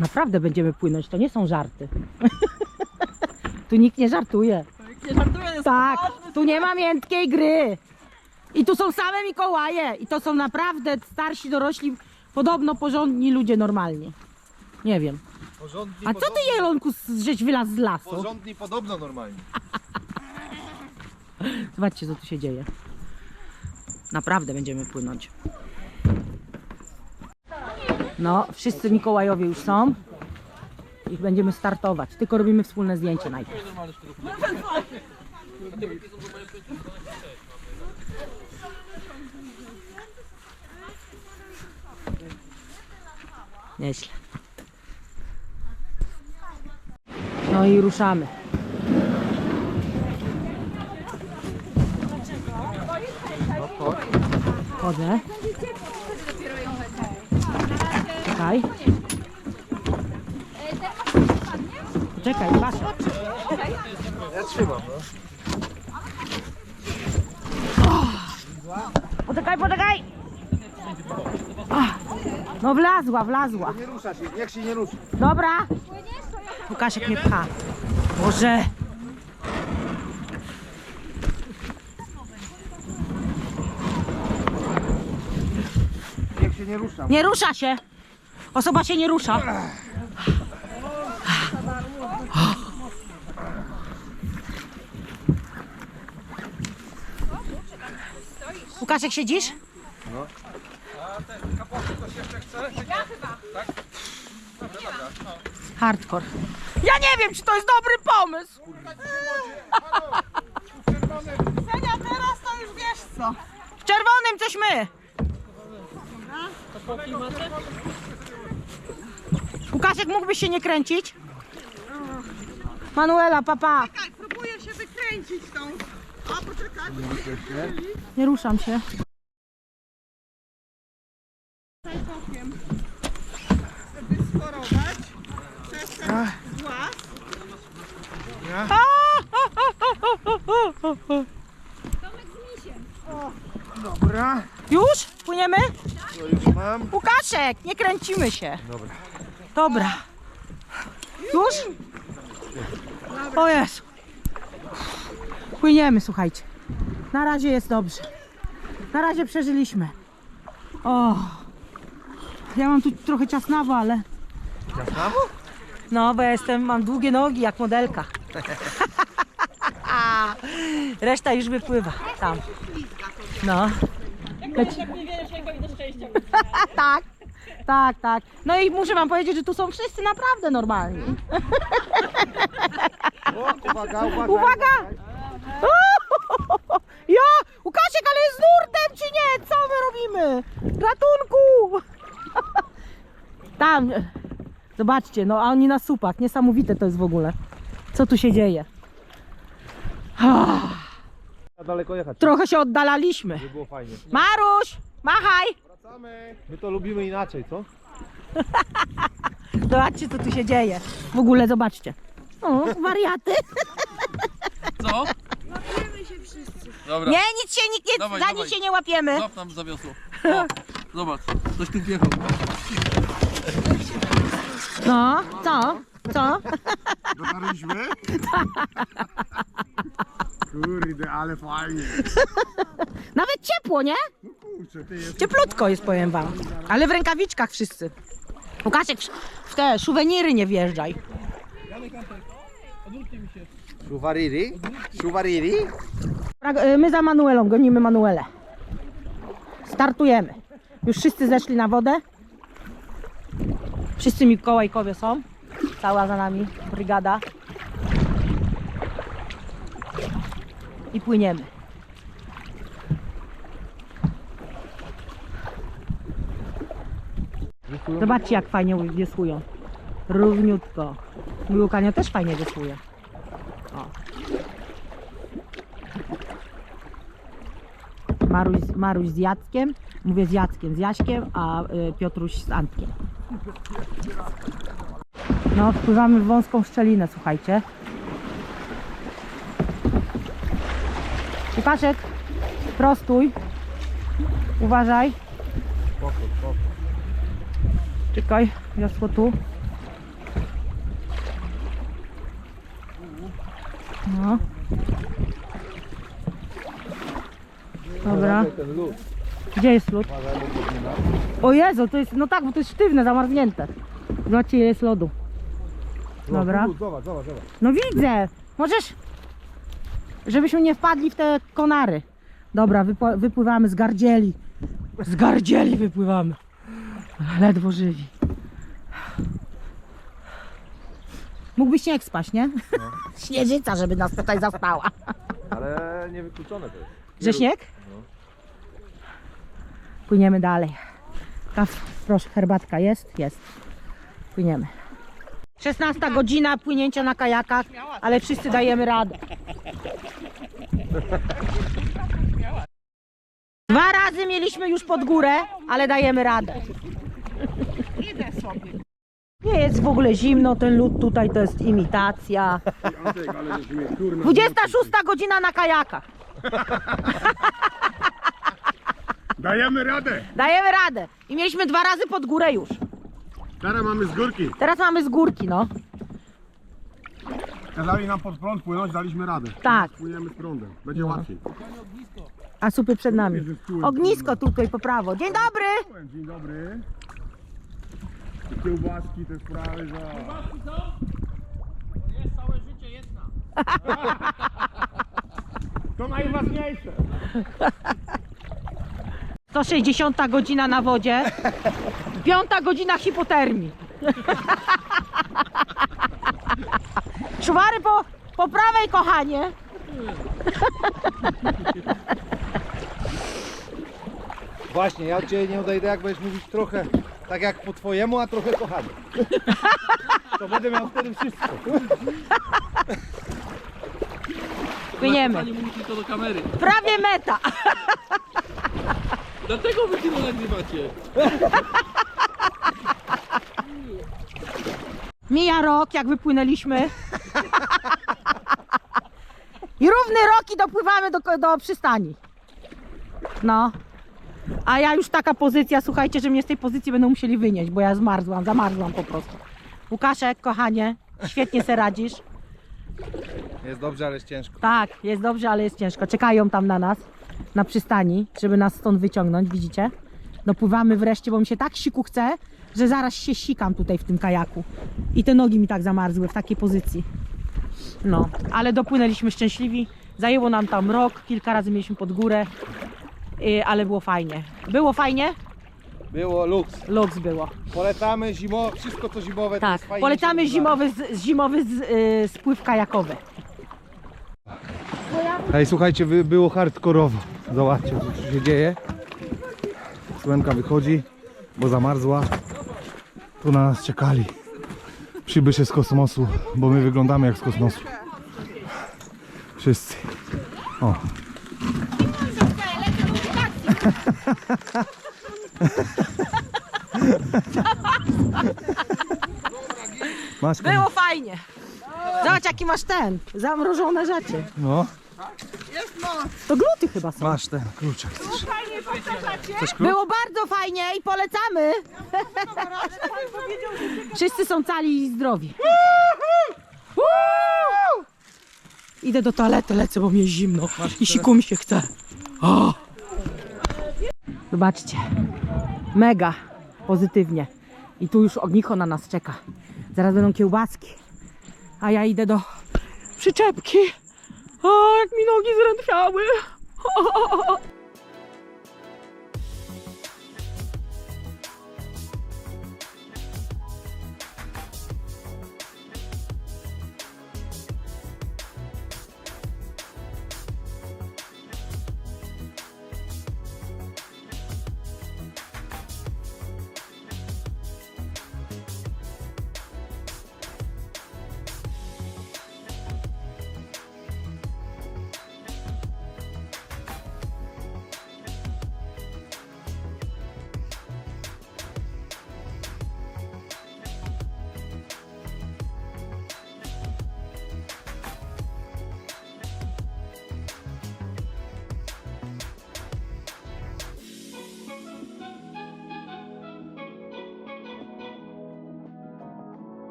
Naprawdę będziemy płynąć, to nie są żarty. tu nikt nie żartuje. Nie żartuję, jest Tak, poważny tu nie ma miętkiej gry. I tu są same Mikołaje. I to są naprawdę starsi, dorośli, podobno porządni ludzie normalnie. Nie wiem. Porządni, A co ty, Jelonku, żeś wylazł z lasu? Porządni podobno normalnie. Zobaczcie, co tu się dzieje. Naprawdę będziemy płynąć. No, wszyscy Mikołajowie już są. I będziemy startować. Tylko robimy wspólne zdjęcie najpierw. Nieźle. No i ruszamy. Chodzę. Czekaj. Czekaj, patrz. Ja trzymam, no. Poczekaj, poczekaj! Ach, No wlazła, wlazła. Nie rusza się, niech się nie rusza. Dobra. Łukaszek mnie pcha. Boże. Niech się nie rusza. Nie rusza się. Osoba się nie rusza. Łukaszek siedzisz? No. Hardcore. Ja nie wiem, czy to jest dobry pomysł. Senia, teraz to już wiesz co. W czerwonym coś my. Łukaszek, mógłbyś się nie kręcić? Manuela, papa. Tak, próbuję się wykręcić tą. A poczekaj. Nie ruszam się. Bokiem. Żeby schorować. Przez ten głaz. Dobra. Już? Płyniemy? To już mam. Łukaszek, nie kręcimy się. Dobra. Dobra. Już? O Jezu. Płyniemy, słuchajcie. Na razie jest dobrze. Na razie przeżyliśmy. O. Ja mam tu trochę ciasnawo, ale... Jasnawo? No, bo ja jestem, mam długie nogi jak modelka. Reszta już wypływa tam. No. Leci... tak, tak, tak. No i muszę wam powiedzieć, że tu są wszyscy naprawdę normalni. O, uwaga, uwaga. Uwaga! Ja! Łukaszek, ale z nurtem czy nie? Co my robimy? Ratunku! Tam. Zobaczcie, no a oni na supach. Niesamowite to jest w ogóle. Co tu się dzieje? Na daleko jechać. Trochę się oddalaliśmy. By było fajnie. Maruś! Machaj! Wracamy. My to lubimy inaczej, co? Zobaczcie, co tu się dzieje. W ogóle zobaczcie. O, wariaty. Co? Dobra, Nie, nic się, nikt nie, Dawaj, za dawaj. nic się nie łapiemy. złap nam za wiosło. O, zobacz, ktoś tu wjechał. No, co? Co? Dotarliśmy? Kurde, ale fajnie. Nawet ciepło, nie? Kurczę, ty jest. Cieplutko jest, powiem wam. Ale w rękawiczkach wszyscy. Łukaszek, w- w te szuweniry nie wjeżdżaj. Szuwariri? Szuwariri? Dobra, y, My za Manuelą, gonimy Manuelę. Startujemy. Już wszyscy zeszli na wodę. Wszyscy Mikołajkowie są. Cała za nami brygada. I płyniemy. Zobaczcie jak fajnie wiosłują. Równiutko. Mój Łukania też fajnie wiosłuje. O. Maruś, Maruś z Jackiem, mówię z Jackiem, z Jaśkiem, a y, Piotruś z Antkiem. No, wpływamy w wąską szczelinę, słuchajcie. I paszek, prostuj. Uważaj. Spokój, spokój. Czekaj, wiosło tu. No. Dobra. Gdzie jest lód? O Jezu, to jest, no tak, bo to jest sztywne, zamarznięte. Zobaczcie, ile jest lodu. Dobra. No widzę. Możesz żebyśmy nie wpadli w te konary. Dobra, wypływamy z gardzieli. Z gardzieli wypływamy. Ledwo żywi. Mógłbyś śnieg spać, nie? Śnieżyca, żeby nas tutaj zastała. Ale niewykluczone to jest. Że śnieg? Płyniemy dalej. Kaw, proszę, herbatka jest? Jest. Płyniemy. 16 godzina płynięcia na kajakach, ale wszyscy dajemy radę. Dwa razy mieliśmy już pod górę, ale dajemy radę. Idę sobie. Nie jest w ogóle zimno, ten lód tutaj to jest imitacja. Antek, ale żeś mnie kurna. 26 godzina na kajakach. Dajemy radę. Dajemy radę. I mieliśmy dwa razy pod górę już. Teraz mamy z górki. Teraz mamy z górki, no. Kazali nam pod prąd płynąć, daliśmy radę. Tak. Płyniemy z prądem. Będzie łatwiej. A supy przed nami. Ognisko tutaj po prawo. Dzień dobry! Dzień dobry. Te Kiełbaski, te sprawy, za... Jest całe życie jedna. To najważniejsze. 160 godzina na wodzie. Piąta godzina hipotermii. po, prawej, kochanie. Właśnie, ja od Ciebie nie odejdę, jak będziesz mówić trochę tak jak po Twojemu, a trochę kochanie. To będę miał wtedy wszystko. Płyniemy. Pani mówi tylko do kamery. Prawie meta. Dlatego wy tyle nagrywacie. Mija rok, jak wypłynęliśmy. I równy rok i dopływamy do, do przystani. No. A ja już taka pozycja, słuchajcie, że mnie z tej pozycji będą musieli wynieść, bo ja zmarzłam, zamarzłam po prostu. Łukaszek, kochanie, świetnie se radzisz. Jest dobrze, ale jest ciężko. Tak, jest dobrze, ale jest ciężko. Czekają tam na nas, na przystani, żeby nas stąd wyciągnąć, widzicie? Dopływamy wreszcie, bo mi się tak siku chce, że zaraz się sikam tutaj w tym kajaku. I te nogi mi tak zamarzły w takiej pozycji. No, ale dopłynęliśmy szczęśliwi. Zajęło nam tam rok, kilka razy mieliśmy pod górę, yy, ale było fajnie. Było fajnie? Było luks. Luks było. Polecamy zimo, wszystko co zimowe to Tak, jest fajniejsze polecamy niż zimowy, z, zimowy z, yy, spływ kajakowy. Ej, słuchajcie, wy- było hardkorowo. Zobaczcie, co tu się dzieje. Słonka wychodzi, bo zamarzła. Tu na nas czekali przybysze z kosmosu, bo my wyglądamy jak z kosmosu. Wszyscy. O. Masz kon- Było fajnie. Zobacz jaki masz ten, zamrożone rzeczy. No. To gluty chyba są. masz ten kluczek. Powtarzacie. Było bardzo fajnie i polecamy. Wszyscy są cali i zdrowi. Idę do toalety, lecę, bo mnie zimno i siku mi się chce. O! Zobaczcie, mega pozytywnie. I tu już ognicho na nas czeka. Zaraz będą kiełbaski. A ja idę do przyczepki. O, jak mi nogi zrętwiały.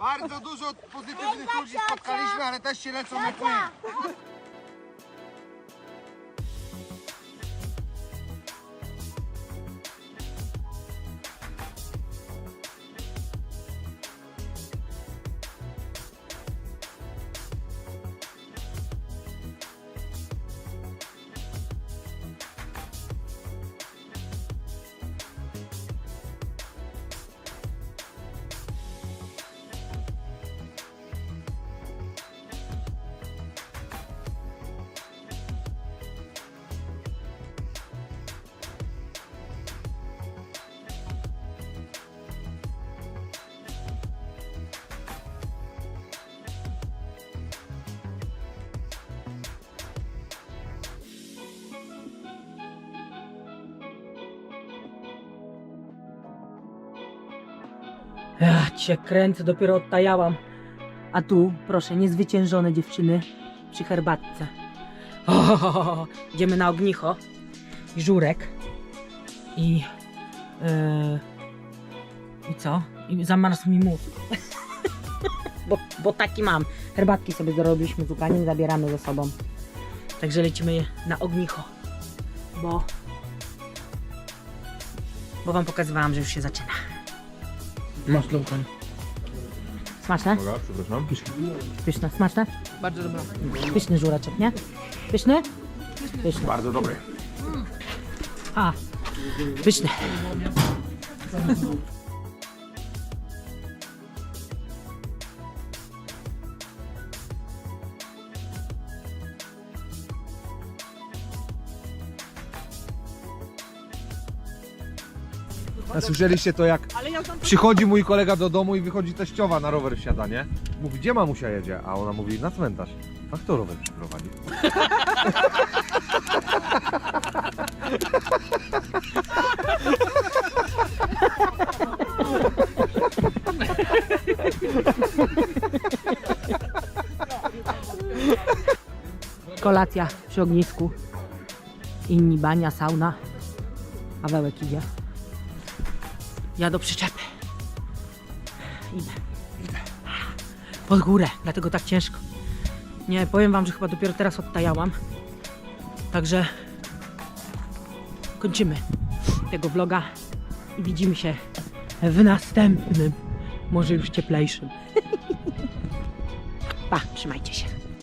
Bardzo dużo pozytywnych ludzi spotkaliśmy, ale też się lecą jak my. Ja cię kręcę, dopiero odtajałam. A tu, proszę, niezwyciężone dziewczyny przy herbatce. O, idziemy na ognicho i żurek. I. Yy, I co? I zamarzł mi mózg. bo, bo taki mam. Herbatki sobie dorobiliśmy z Ukaniem, zabieramy ze sobą. Także lecimy na ognicho. Bo. Bo wam pokazywałam, że już się zaczyna. Masz ląkań. Smaczne? Uwaga, przepraszam. Pyszne, smaczne? Bardzo dobra. Pyszny żureczek, nie? Pyszny? Pyszny. Bardzo dobry. A, pyszny. A słyszeliście to jak przychodzi mój kolega do domu i wychodzi teściowa na rower wsiada, nie? Mówi, gdzie mamusia jedzie? A ona mówi, na cmentarz. A kto rower przyprowadzi? Kolacja przy ognisku. Inni bania, sauna. A wełek idzie. Ja do przyczepy. Idę. Idę. Pod górę, dlatego tak ciężko. Nie, powiem wam, że chyba dopiero teraz odtajałam. Także kończymy tego vloga i widzimy się w następnym, może już cieplejszym. Pa, trzymajcie się.